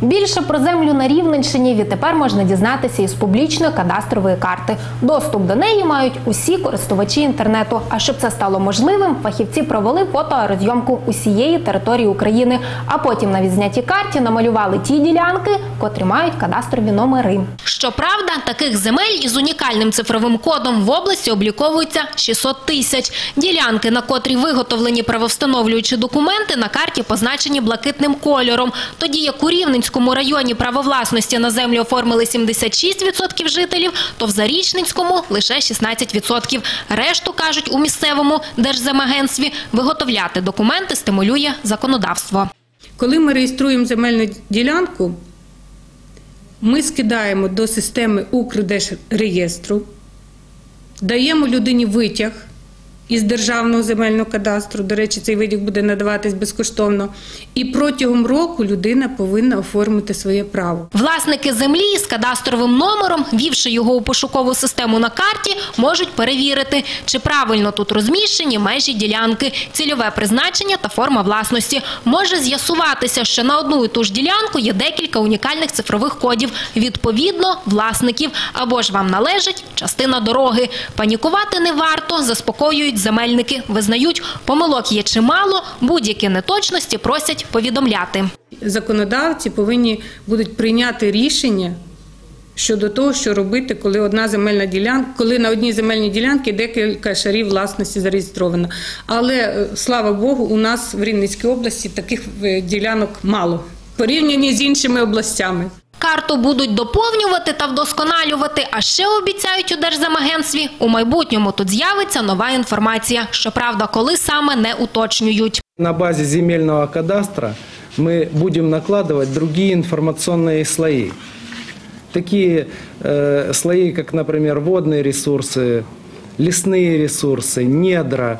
Більше про землю на Рівненщині відтепер можна дізнатися із публічної кадастрової карти. Доступ до неї мають усі користувачі інтернету. А щоб це стало можливим, фахівці провели фотоаерозйомку усієї території України, а потім на відзнятій карті намалювали ті ділянки, котрі мають кадастрові номери. Щоправда, таких земель із унікальним цифровим кодом в області обліковується 600 тисяч. Ділянки, на котрі виготовлені правовстановлюючі документи, на карті позначені блакитним кольором. Тоді як у Рівненському районі право власності на землю оформили 76% жителів, то в Зарічненському лише 16%. Решту, кажуть у місцевому держземагентстві, виготовляти документи стимулює законодавство. Коли ми реєструємо земельну ділянку, ми скидаємо до системи Укрдержреєстру, даємо людині витяг із державного земельного кадастру. До речі, цей витяг буде надаватись безкоштовно. І протягом року людина повинна оформити своє право. Власники землі з кадастровим номером, вівши його у пошукову систему на карті, можуть перевірити, чи правильно тут розміщені межі ділянки, цільове призначення та форма власності. Може з'ясуватися, що на одну і ту ж ділянку є декілька унікальних цифрових кодів. Відповідно, власників або ж вам належить частина дороги. Панікувати не варто, заспокоюють земельники. Визнають, помилок є чимало, будь-які неточності просять повідомляти. Законодавці повинні будуть прийняти рішення щодо того, що робити, коли одна земельна ділянка, коли на одній земельній ділянці декілька шарів власності зареєстровано. Але е, слава Богу, у нас в Рівненській області таких е, ділянок мало порівняні з іншими областями Карту будуть доповнювати та вдосконалювати, а ще обіцяють у Держземагентстві, у майбутньому тут з'явиться нова інформація. Щоправда, коли саме не уточнюють. На базе земельного кадастра мы будем накладывать другие информационные слои. Такие э, слои, как, например, водные ресурсы, лесные ресурсы, недра,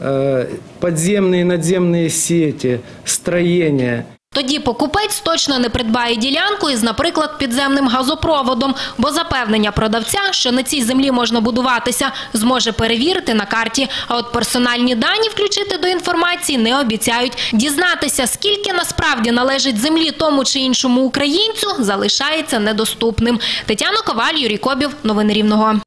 э, подземные и надземные сети, строения – тоді покупець точно не придбає ділянку із, наприклад, підземним газопроводом, бо запевнення продавця, що на цій землі можна будуватися, зможе перевірити на карті. А от персональні дані включити до інформації не обіцяють. Дізнатися, скільки насправді належить землі тому чи іншому українцю, залишається недоступним. Тетяна Коваль, Юрій Кобів. Новини Рівного.